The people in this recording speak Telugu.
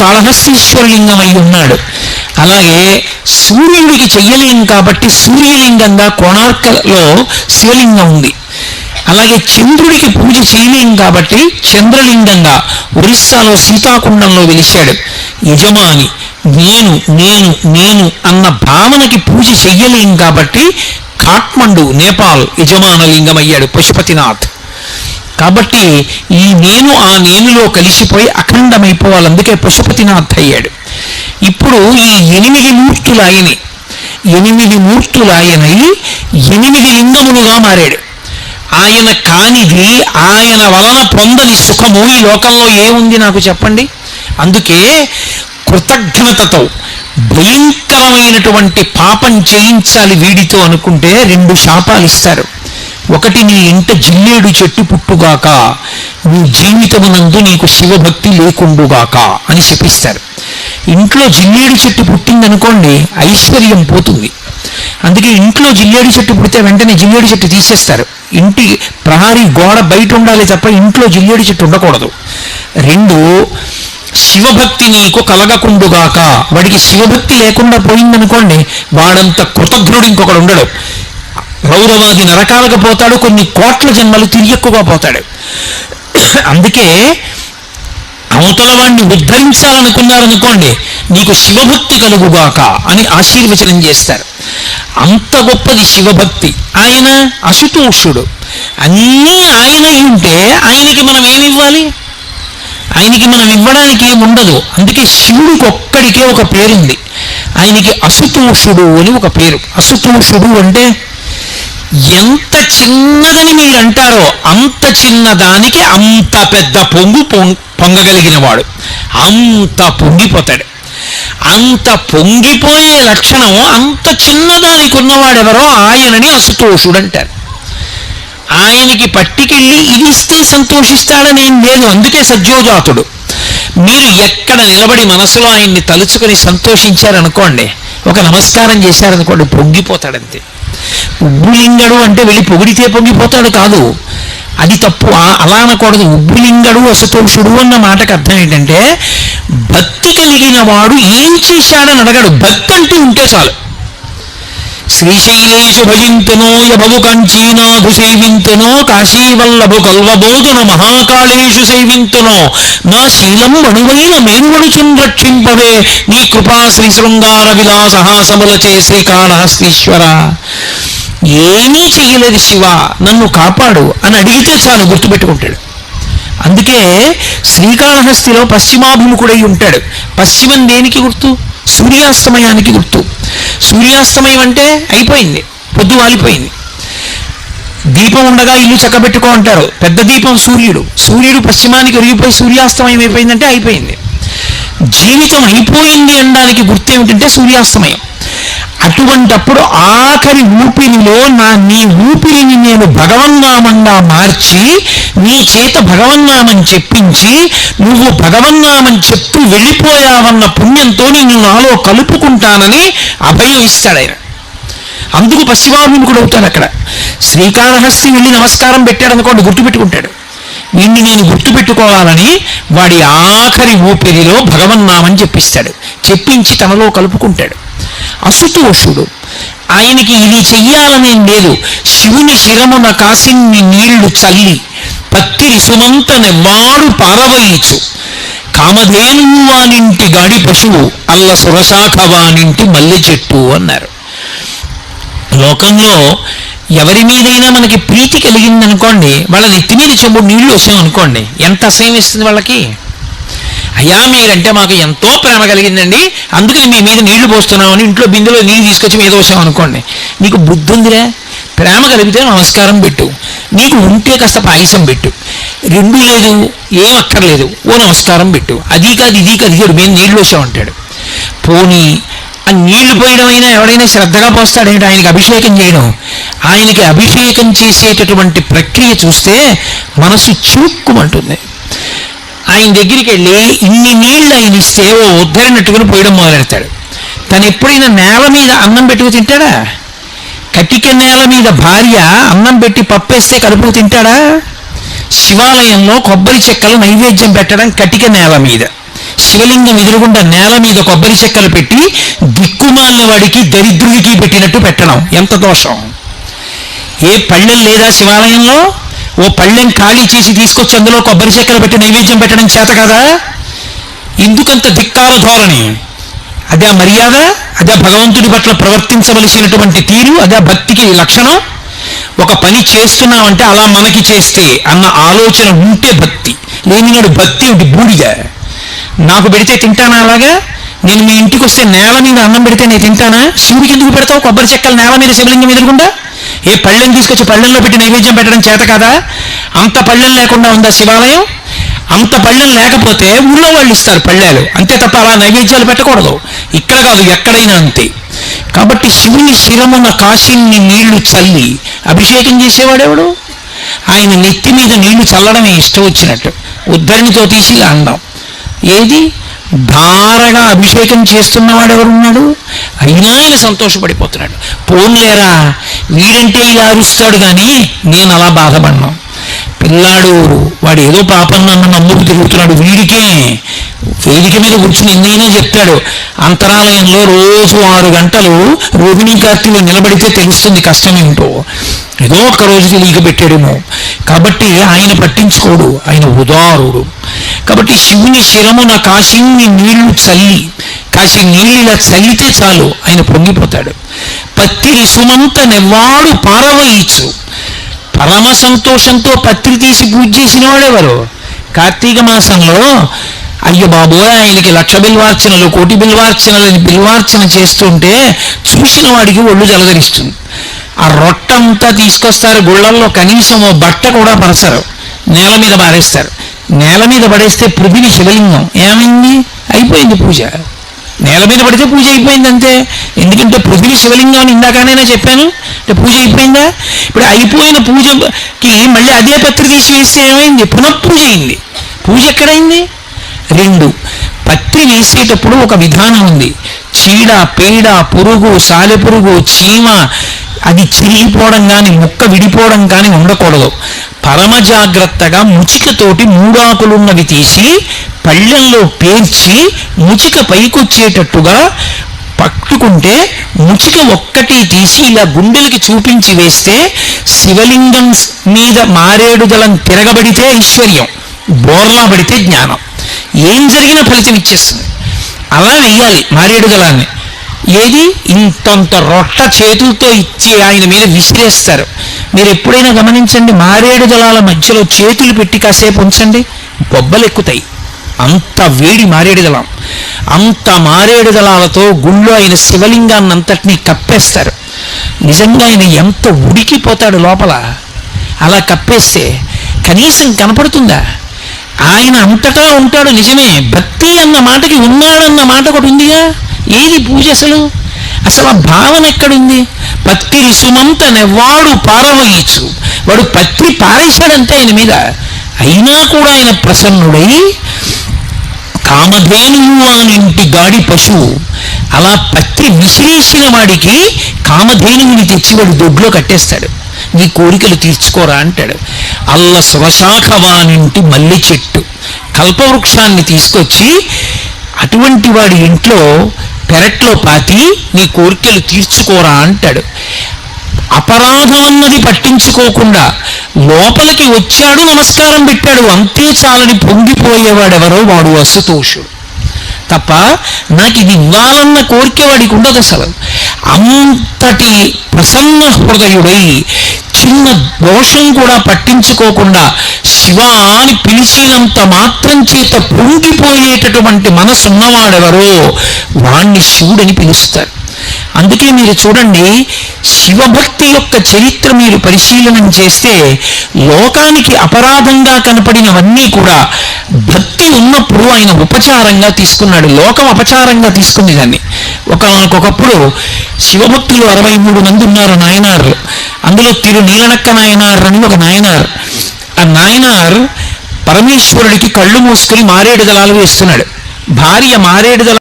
కాళహస్తీశ్వరలింగం అయి ఉన్నాడు. అలాగే సూర్యుడికి చెయ్యలేం కాబట్టి సూర్యలింగంగా కోణార్కలో శివలింగం ఉంది. అలాగే చంద్రుడికి పూజ చేయలేం కాబట్టి చంద్రలింగంగా ఒరిస్సాలో సీతాకుండంలో వెలిశాడు. యజమాని నేను నేను నేను అన్న భావనకి పూజ చెయ్యలేం కాబట్టి కాఠ్మండు నేపాల్ యజమాన లింగం అయ్యాడు పశుపతినాథ్. కాబట్టి ఈ నేను ఆ నేనులో కలిసిపోయి అఖండమైపోవాలి. అందుకే పశుపతినాథ్ అయ్యాడు. ఇప్పుడు ఈ ఎనిమిది మూర్తులు ఆయనే ఎనిమిది మూర్తులు ఆయనై ఎనిమిది లింగములుగా మారాడు. ఆయన కానిది ఆయన వలన పొందని సుఖము ఈ లోకంలో ఏముంది నాకు చెప్పండి? అందుకే కృతజ్ఞతతో భయంకరమైనటువంటి పాపం చేయించాలి వీడితో అనుకుంటే రెండు శాపాలు ఇస్తారు. ఒకటి నీ ఇంట జిల్లేడు చెట్టు పుట్టుగాక నీ జీవితమునందు నీకు శివభక్తి లేకుండుగాక అని శపిస్తారు ఇంట్లో జిల్లేడు చెట్టు పుట్టిందనుకోండి ఐశ్వర్యం పోతుంది. అందుకే ఇంట్లో జిల్లేడు చెట్టు పుడితే వెంటనే జిల్లేడు చెట్టు తీసేస్తారు. ఇంటి ప్రహారీ గోడ బయట ఉండాలి తప్ప ఇంట్లో జిల్లేడు చెట్టు ఉండకూడదు. రెండు శివభక్తి నీకు కలగకుండుగాక. వాడికి శివభక్తి లేకుండా పోయిందనుకోండి వాడంత కృతజ్ఞుడు ఇంకొకడు ఉండడు. రౌరవాది నరకాలకు పోతాడు కొన్ని కోట్ల జన్మలు తిరియక్కుగా పోతాడు. అందుకే అవతల వాడిని ఉద్ధరించాలనుకున్నారనుకోండి నీకు శివభక్తి కలుగుగాక అని ఆశీర్వచనం చేస్తారు. అంత గొప్పది శివభక్తి. ఆయన అశుతోషుడు అన్నీ ఆయన ఉంటే ఆయనకి మనం ఏమివ్వాలి? ఆయనకి మనం ఇవ్వడానికి ఏమి ఉండదు అందుకే శివుడికి ఒక్కడికే ఒక పేరుంది. ఆయనకి అసుతోషుడు అని ఒక పేరు. అసుతోషుడు అంటే ఎంత చిన్నదని మీరు అంటారో అంత చిన్నదానికి అంత పెద్ద పొంగు పొంగ్ పొంగగలిగిన వాడు అంత పొంగిపోతాడు. అంత పొంగిపోయే లక్షణం అంత చిన్నదానికి ఉన్నవాడెవరో ఆయనని అసుతోషుడు అంటారు ఆయనకి పట్టికెళ్ళి ఇది ఇస్తే సంతోషిస్తాడనేం లేదు. అందుకే సజ్జోజాతుడు మీరు ఎక్కడ నిలబడి మనసులో ఆయన్ని తలుచుకొని సంతోషించారనుకోండి ఒక నమస్కారం చేశారనుకోండి పొంగిపోతాడంతే. ఉబ్బులింగడు అంటే వెళ్ళి పొగిడితే పొంగిపోతాడు కాదు. అది తప్పు. అలా అనకూడదు. ఉబ్బులింగడు అసతోషుడు అన్న మాటకు అర్థం ఏంటంటే భక్తి కలిగిన వాడు ఏం చేశాడని అడగడు. భక్తి అంటూ ఉంటే చాలు. శ్రీశైలేషు భజింతునో యభవు కంచీనాథు సేవింతునో కాశీవల్లభు కల్వబోధున మహాకాళేషు సేవింతునో నా శీలం అణువైన మేరువడుచున్ రక్షింపవే. నీ కృపా శ్రీ శృంగార విలాసహాసములచే కాళహస్తీశ్వర ఏమీ చేయలేదు శివ నన్ను కాపాడు అని అడిగితే చాలు గుర్తుపెట్టుకుంటాడు. అందుకే శ్రీకాళహస్తిలో పశ్చిమాభిముఖుడై ఉంటాడు. పశ్చిమం దేనికి గుర్తు? సూర్యాస్తమయానికి గుర్తు. సూర్యాస్తమయం అంటే అయిపోయింది పొద్దు వాలిపోయింది. దీపం ఉండగా ఇల్లు చక్కబెట్టుకో అంటారు. పెద్ద దీపం సూర్యుడు. సూర్యుడు పశ్చిమానికి ఒరిగిపోయి సూర్యాస్తమయం అయిపోయిందంటే అయిపోయింది. జీవితం అయిపోయింది అనడానికి గుర్తు ఏమిటంటే సూర్యాస్తమయం. అటువంటప్పుడు ఆఖరి ఊపిరిలో నా నీ ఊపిరిని నేను భగవన్నామంగా మార్చి నీ చేత భగవన్నామం చెప్పించి నువ్వు భగవన్నామం చెప్తూ వెళ్ళిపోయావన్న పుణ్యంతో నేను నాలో కలుపుకుంటానని అభయం ఇస్తాడు ఆయన అందుకు పశ్చిమాభిముఖుడు అవుతాడు అక్కడ. శ్రీకాళహస్తి వెళ్ళి నమస్కారం పెట్టాడు అనుకోండి గుర్తుపెట్టుకుంటాడు. నిన్ను నేను గుర్తుపెట్టుకోవాలని వాడి ఆఖరి ఊపిరిలో భగవన్నామని చెప్పిస్తాడు. చెప్పించి తనలో కలుపుకుంటాడు. అసుతోషుడు ఆయనకి ఇది చెయ్యాలనేం లేదు. శివుని శిరమున కాసిన్ని నీళ్ళు చల్లి పత్తిరి సుమంతన మారు పారవయించు కామధేను వానింటి గాడి పశువు అల్ల సురశాఖ వానింటి మల్లె చెట్టు అన్నారు. లోకంలో ఎవరి మీదైనా మనకి ప్రీతి కలిగిందనుకోండి వాళ్ళ నెత్తి మీద చెంబుడు నీళ్ళు అనుకోండి ఎంత అసహ్యం ఇస్తుంది వాళ్ళకి? అయ్యా మీరంటే మాకు ఎంతో ప్రేమ కలిగిందండి. అందుకని మీ మీద నీళ్ళు పోస్తున్నామని ఇంట్లో బిందెలో నీళ్ళు తీసుకొచ్చి మీద అనుకోండి. నీకు బుద్ధి ఉందిరా ప్రేమ కలిగితే నమస్కారం పెట్టు. నీకు ఉంటే కాస్త పాయసం పెట్టు. రెండు లేదు ఏం అక్కర్లేదు. ఓ నమస్కారం పెట్టు. అది కాదు ఇది కాదు ఇది మేము నీళ్ళు వచ్చామంటాడు పోనీ ఆ నీళ్ళు పోయడం అయినా ఎవడైనా శ్రద్ధగా పోస్తాడేంటి? ఆయనకి అభిషేకం చేయడం. ఆయనకి అభిషేకం చేసేటటువంటి ప్రక్రియ చూస్తే మనసు చూక్కుమంటుంది ఆయన దగ్గరికి వెళ్ళి ఇన్ని నీళ్ళు ఆయన ఇస్తే ఓ ఉద్ధరినట్టుకుని పోయడం మొదలెడతాడు. తను ఎప్పుడైనా నేల మీద అన్నం పెట్టుకు తింటాడా? కటిక నేల మీద భార్య అన్నం పెట్టి పప్పేస్తే కడుపుకు తింటాడా? శివాలయంలో కొబ్బరి చెక్కలు నైవేద్యం పెట్టడం కటిక నేల మీద. శివలింగం ఎదురుగుండా నేల మీద కొబ్బరి చెక్కలు పెట్టి దిక్కుమాలిన వాడికి దరిద్రుడికి పెట్టినట్టు పెట్టడం. ఎంత దోషం? ఏ పళ్ళెం లేదా శివాలయంలో? ఓ పళ్ళెం ఖాళీ చేసి తీసుకొచ్చి అందులో కొబ్బరి చెక్కలు పెట్టి నైవేద్యం పెట్టడం చేత కదా? ఎందుకంత ధిక్కార ధోరణి. అదే మర్యాద? అదే భగవంతుడి పట్ల ప్రవర్తించవలసినటువంటి తీరు? అదే భక్తికి లక్షణం? ఒక పని చేస్తున్నామంటే అలా మనకి చేస్తే అన్న ఆలోచన ఉంటే భక్తి. లేనినాడు భక్తి ఒకటి బూడిద. నాకు పెడితే తింటానా అలాగా? నేను మీ ఇంటికి వస్తే నేల మీద అన్నం పెడితే నేను తింటానా? శివుడికి ఎందుకు పెడతావు కొబ్బరి చెక్కలు నేల మీద శివలింగం ఎదురుకుండా ఏ పళ్ళెం తీసుకొచ్చి పళ్ళెంలో పెట్టి నైవేద్యం పెట్టడం చేత కదా? అంత పళ్ళెం లేకుండా ఉందా శివాలయం? అంత పళ్ళెం లేకపోతే ఊళ్ళో వాళ్ళు ఇస్తారు పళ్ళాలు. అంతే తప్ప అలా నైవేద్యాలు పెట్టకూడదు. ఇక్కడ కాదు ఎక్కడైనా అంతే. కాబట్టి శివుని శిరమున కాశీని నీళ్ళు చల్లి అభిషేకం చేసేవాడెవడు ఆయన నెత్తి మీద నీళ్ళు చల్లడమే ఇష్టం వచ్చినట్టు. ఉద్ధరణితో తీసి ఇలా అండం ఏది? ధారగా అభిషేకం చేస్తున్నవాడు ఎవరున్నాడు అయినా ఆయన సంతోషపడిపోతున్నాడు. పోన్లేరా వీడంటే ఇలా అరుస్తాడు కానీ నేను అలా బాధపడ్డాను పిల్లాడు వాడు ఏదో పాపం నన్ను నమ్ముకు తిరుగుతున్నాడు. వీడికే వేదిక మీద కూర్చుని ఎన్నైనా చెప్తాడు. అంతరాలయంలో రోజు ఆరు గంటలు రోహిణీ కార్తీలు నిలబడితే తెలుస్తుంది కష్టం ఏంటో ఏదో ఒక్క రోజు తెలియక పెట్టాడేమో కాబట్టి ఆయన పట్టించుకోడు. ఆయన ఉదారుడు. కాబట్టి శివుని శిరమున కాశీని నీళ్ళు చల్లి కాశీ నీళ్ళు ఇలా చల్లితే చాలు ఆయన పొంగిపోతాడు. పత్తిరి సుమంత నెవ్వాడు పారవయించు పరమ సంతోషంతో పత్రి తీసి పూజ చేసిన వాడెవరు? కార్తీక మాసంలో అయ్యో బాబోయ్ ఆయనకి లక్ష బిల్వార్చనలు కోటి బిల్వార్చనలని బిల్వార్చన చేస్తుంటే చూసిన వాడికి ఒళ్ళు జలదరిస్తుంది ఆ రొట్టంతా తీసుకొస్తారు గుళ్ళల్లో కనీసం బట్ట కూడా పరచరు నేల మీద పారేస్తారు. నేల మీద పడేస్తే పృథివి శివలింగం. ఏమైంది? అయిపోయింది పూజ. నేల మీద పడితే పూజ అయిపోయింది అంతే. ఎందుకంటే పృథివి శివలింగం అని ఇందాకనైనా చెప్పాను. అంటే పూజ అయిపోయిందా? ఇప్పుడు అయిపోయిన పూజకి మళ్ళీ అదే పత్రి తీసి వేస్తే ఏమైంది? పునఃపూజ అయింది. పూజ ఎక్కడైంది? రెండు. పత్రి వేసేటప్పుడు ఒక విధానం ఉంది. చీడ పీడ పురుగు సాలెపురుగు చీమ అది చిరిగిపోవడం కానీ ముక్క విడిపోవడం కానీ ఉండకూడదు. పరమ జాగ్రత్తగా ముచికతోటి మూడాకులున్నవి తీసి పళ్ళెంలో పేర్చి ముచిక పైకొచ్చేటట్టుగా పట్టుకుంటే ముచిక ఒక్కటి తీసి ఇలా గుండెలకి చూపించి వేస్తే శివలింగం మీద మారేడు దళం తిరగబడితే ఐశ్వర్యం బోర్లా పడితే జ్ఞానం. ఏం జరిగినా ఫలితం ఇచ్చేస్తుంది. అలా వెయ్యాలి మారేడు దళాన్ని ఏది? ఇంతంత రొట్ట చేతులతో ఇచ్చి ఆయన మీద విసిరేస్తారు. మీరు ఎప్పుడైనా గమనించండి మారేడు జలాల మధ్యలో చేతులు పెట్టి కాసేపు ఉంచండి బొబ్బలు ఎక్కుతాయి అంత వేడి మారేడు జలం. అంత మారేడు దళాలతో గుళ్ళో ఆయన శివలింగాన్ని అంతటినీ కప్పేస్తారు. నిజంగా ఆయన ఎంత ఉడికిపోతాడు లోపల. అలా కప్పేస్తే కనీసం కనపడుతుందా? ఆయన అంతటా ఉంటాడు నిజమే. భక్తి అన్న మాటకి ఉన్నాడన్న మాట ఒకటి ఉందిగా ఏది పూజ అసలు? అసలు ఆ భావన ఎక్కడుంది? పత్తి రిసుమంత నెవ్వాడు పారవయించు వాడు పత్తి పారేశాడంతే ఆయన మీద. అయినా కూడా ఆయన ప్రసన్నుడై కామధేనువు అనింటి గాడి పశువు. అలా పత్తి విసిరేసిన వాడికి కామధేనువుని తెచ్చి వాడు దొడ్లో కట్టేస్తాడు. నీ కోరికలు తీర్చుకోరా అంటాడు. అల్ల శివశాఖవానింటి మల్లె చెట్టు. కల్పవృక్షాన్ని తీసుకొచ్చి అటువంటి వాడి ఇంట్లో పెరట్లో పాతి నీ కోరికలు తీర్చుకోరా అంటాడు. అపరాధం అన్నది పట్టించుకోకుండా లోపలికి వచ్చాడు నమస్కారం పెట్టాడు అంతే చాలని పొంగిపోయేవాడెవరో వాడు అసుతోషుడు తప్ప నాకు ఇది ఇవ్వాలన్న కోరిక వాడికి ఉండదు అసలు. అంతటి ప్రసన్న హృదయుడై చిన్న దోషం కూడా పట్టించుకోకుండా శివ అని పిలిచినంత మాత్రం చేత పొంగిపోయేటటువంటి మనసు ఉన్నవాడెవరో వాణ్ణి శివుడని పిలుస్తారు. అందుకే మీరు చూడండి శివభక్తి యొక్క చరిత్ర మీరు పరిశీలనం చేస్తే లోకానికి అపరాధంగా కనపడినవన్నీ కూడా భక్తి ఉన్నప్పుడు ఆయన ఉపచారంగా తీసుకున్నాడు లోకం అపచారంగా తీసుకుంది దాన్ని. ఒకనకొకప్పుడు శివభక్తులు అరవై మూడు మంది ఉన్నారు నాయనార్లు. అందులో తిరు నీలనక్క నాయనార్ అని ఒక నాయనారు. ఆ నాయనార్ పరమేశ్వరుడికి కళ్ళు మూసుకుని మారేడు దళాలు వేస్తున్నాడు. భార్య మారేడు దళ